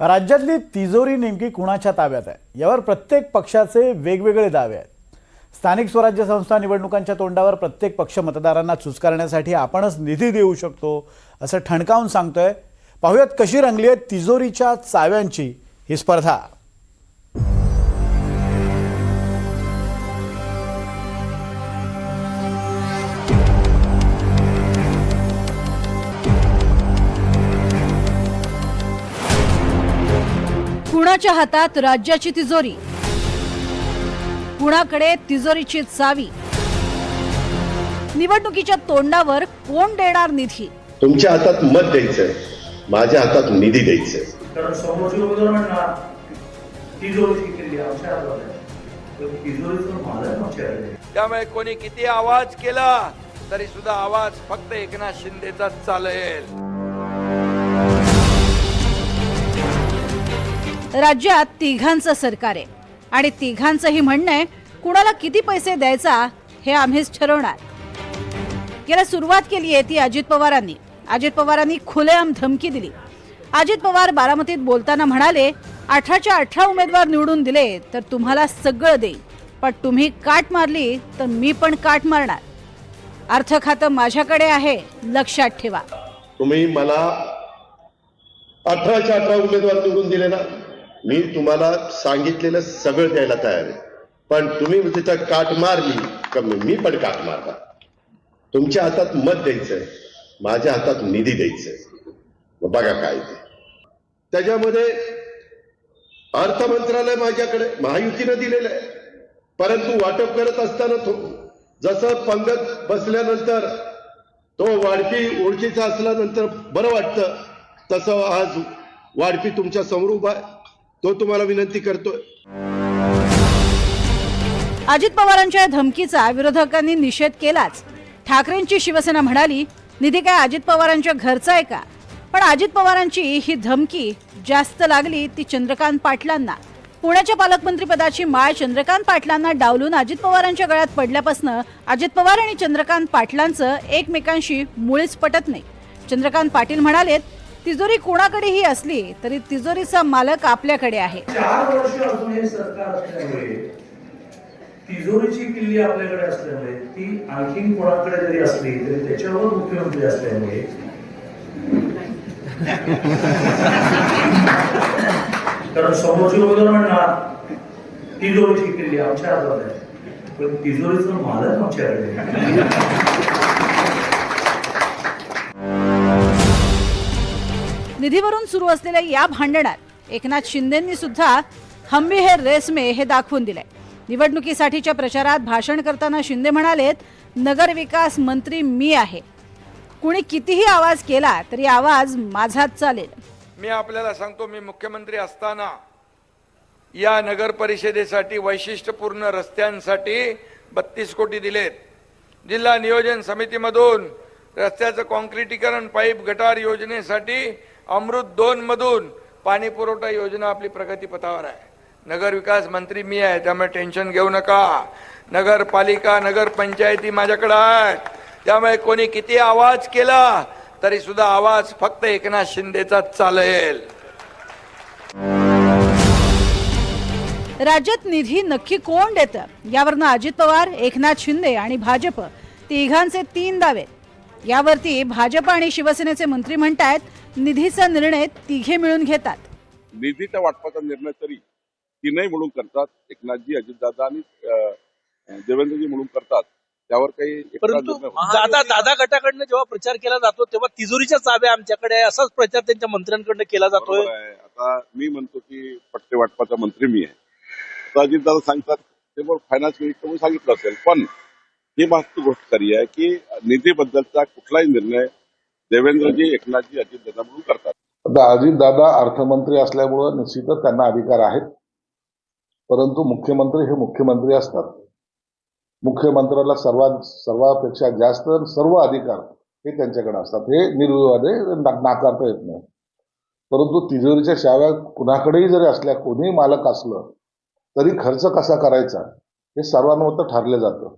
राज्यातली तिजोरी नेमकी कुणाच्या ताब्यात आहे? यावर प्रत्येक पक्षाचे वेगवेगळे दावे आहेत. स्थानिक स्वराज्य संस्था निवडणुकांच्या तोंडावर प्रत्येक पक्ष मतदारांना चुचकारण्यासाठी आपणच निधी देऊ शकतो असं ठणकावून सांगतोय. पाहुयात कशी रंगली आहे तिजोरीच्या चाव्यांची ही स्पर्धा. कुणाच्या हातात राज्याची तिजोरी? कुणाकडे तिजोरीची चावी? निवडणुकीच्या तोंडावर कोण देणार निधी? तुमच्या हातात मत द्यायचंय. माझ्या हातात निधी द्यायचंय. कारण समोरची उमेदवार म्हणणार तिजोरीची केली आमच्या हातात आहे. तर तिजोरीचं माझं आमच्याकडे आहे. त्यामुळे कोणी किती आवाज केला तरी सुद्धा आवाज फक्त एकनाथ शिंदेचाच चालेल. राज्यात तिघांचं सरकार आहे. आणि तिघांचंही म्हणणं आहे कुणाला किती पैसे द्यायचा हे आम्हीच ठरवणार. याला सुरुवात केली आहे ती अजित पवारांनी. अजित पवारांनी खुलेआम धमकी दिली. अजित पवार बारामतीत बोलताना म्हणाले अठराच्या अठरा उमेदवार निवडून दिले तर तुम्हाला सगळं देईल. पण तुम्ही काट मारली तर मी पण काट मारणार. अर्थ खातं माझ्याकडे आहे लक्षात ठेवा. तुम्ही मला अठराच्या अठरा उमेदवार निवडून दिले ना? मी तुम्हाला सांगितलेलं सगळं द्यायला तयार आहे. पण तुम्ही तिथं काट मारली का मी पण काट मारला तुमच्या हातात मत द्यायचंय. माझ्या हातात निधी द्यायचंय. मग बघा काय ते. त्याच्यामध्ये अर्थ मंत्रालय माझ्याकडे महायुतीनं दिलेलं आहे. परंतु वाटप करत असताना तो जसं पंगत बसल्यानंतर तो वाढपी ओळखीचा असल्यानंतर बरं वाटतं तसं आज वाढपी तुमच्यासमोर उभा आहे. तो तुम्हाला विनंती करतोय. अजित पवारांच्या धमकीचा विरोधकांनी निषेध केलाच. ठाकरेंची शिवसेना म्हणाली निधी काय अजित पवारांच्या घरचा आहे का? पण अजित पवारांची ही धमकी जास्त लागली ती चंद्रकांत पाटलांना. पुण्याच्या पालकमंत्रीपदाची माळ चंद्रकांत पाटलांना डावलून अजित पवारांच्या गळ्यात पडल्यापासून अजित पवार आणि चंद्रकांत पाटलांचं एकमेकांशी मुळीच पटत नाही. चंद्रकांत पाटील म्हणालेत तिजोरी कोणाकडेही असली तरी तिजोरीचा मालक आपल्याकडे आहे. चार वर्ष अजून हे सरकार असल्यामुळे तिजोरीची किल्ली आपल्याकडे असल्यामुळे ती आणखीन कोणाकडे जरी असली तरी त्याच्यावर मुख्यमंत्री असल्यामुळे. कारण समोरची उमेदवार म्हणणार तिजोरीची किल्ली आमच्या हातात आहे. पण तिजोरीचं मालक आमच्याकडे निधीवरून सुरू असलेल्या या भांडणात एकनाथ शिंदेंनी सुद्धा हम्मी हे रेसमे हे दाखवून दिलंय. निवडणुकीसाठीच्या प्रचारात भाषण करताना शिंदे म्हणालेत नगरविकास मंत्री मी आहे. कुणी कितीही आवाज केला तरी आवाज माझाच चालेल. मी आपल्याला सांगतो मी मुख्यमंत्री असताना या नगर परिषदेसाठी वैशिष्ट्यपूर्ण रस्त्यांसाठी बत्तीस कोटी दिलेत. जिल्हा नियोजन समितीमधून रस्त्याचं कॉन्क्रिटीकरण पाईप गटार योजनेसाठी अमृत दोन मधून पाणी पुरवठा योजना आपली प्रगतीपथावर आहे. नगर विकास मंत्री मी आहे त्यामुळे टेन्शन घेऊ नका. नगरपालिका नगरपंचायती माझ्याकडे आहेत. त्यामुळे कोणी किती आवाज केला तरी सुद्धा आवाज फक्त एकनाथ शिंदेचाच चालेल. राज्यात निधी नक्की कोण देतं? यावरनं अजित पवार एकनाथ शिंदे आणि भाजप तिघांचे तीन दावे. यावरती भाजप आणि शिवसेनेचे मंत्री म्हणतायत निधीचा निर्णय तिघे मिळून घेतात. निधीच्या वाटपाचा निर्णय तरी तीनही म्हणून करतात. एकनाथजी अजितदादा आणि देवेंद्रजी म्हणून करतात. त्यावर काही परंतु दादा दादा गटाकडनं जेव्हा प्रचार केला जातो तेव्हा तिजोरीच्या चाव्या आमच्याकडे आहे. असाच प्रचार त्यांच्या मंत्र्यांकडनं केला जातोय. आता मी म्हणतो की पट्टे वाटपाचा मंत्री मी आहे. तर अजितदादा सांगतात ते फायनान्स मिनिस्टर म्हणून सांगितलं असेल. पण ही वास्तू गोष्ट खरी आहे की निधीबद्दलचा कुठलाही निर्णय देवेंद्रजी एकनाथजी अजितदादा म्हणून करतात. आता अजितदादा अर्थमंत्री असल्यामुळं निश्चितच त्यांना अधिकार आहेत. परंतु मुख्यमंत्री हे मुख्यमंत्री असतात. मुख्यमंत्र्याला सर्वात सर्वापेक्षा जास्त सर्व अधिकार हे त्यांच्याकडे असतात. हे निर्विवादे नाकारता येत नाही. परंतु तिजोरीच्या शाव्या कुणाकडेही जरी असल्या कोणीही मालक असलं तरी खर्च कसा करायचा हे सर्वांवर ठरलं जातं.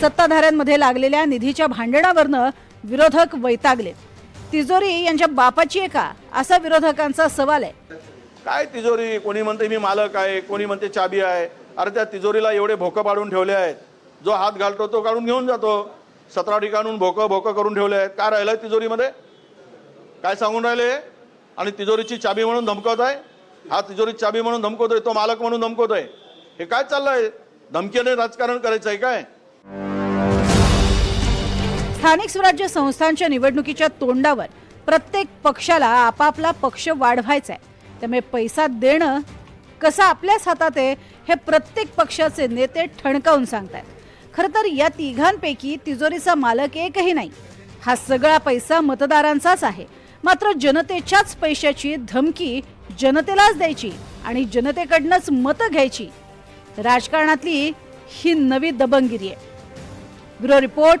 सत्ताधाऱ्यांमध्ये लागलेल्या निधीच्या भांडणावरनं विरोधक वैतागले. तिजोरी यांच्या बापाची आहे का? असा विरोधकांचा सवाल आहे. काय तिजोरी? कोणी म्हणते मी मालक आहे कोणी म्हणते चाबी आहे? अरे त्या तिजोरीला एवढे भोकं पाडून ठेवले आहेत. जो हात घालतो तो काढून घेऊन जातो. सतरा ठिकाणून भोकं भोकं करून ठेवले आहेत. काय राहिलंय तिजोरीमध्ये? काय सांगून राहिले? आणि तिजोरीची चाबी म्हणून धमकवत आहे? हा तिजोरीची चाबी म्हणून धमकवतोय तो मालक म्हणून धमकवतोय. हे काय चाललंय? धमकीने राजकारण करायचं आहे काय? स्थानिक स्वराज्य संस्थांच्या निवडणुकीच्या तोंडावर प्रत्येक पक्षाला आपापला पक्ष वाढवायचा आहे त्यामुळे पैसा देणं कसं आपल्याच हातात आहे हे प्रत्येक पक्षाचे नेते ठणकावून सांगतायत. खरं तर या तिघांपैकी तिजोरीचा मालक एकही नाही. हा सगळा पैसा मतदारांचाच आहे. मात्र जनतेच्याच पैशाची धमकी जनतेलाच द्यायची आणि जनतेकडनंच मतं घ्यायची. राजकारणातली ही नवी दबंगिरी आहे. Bureau report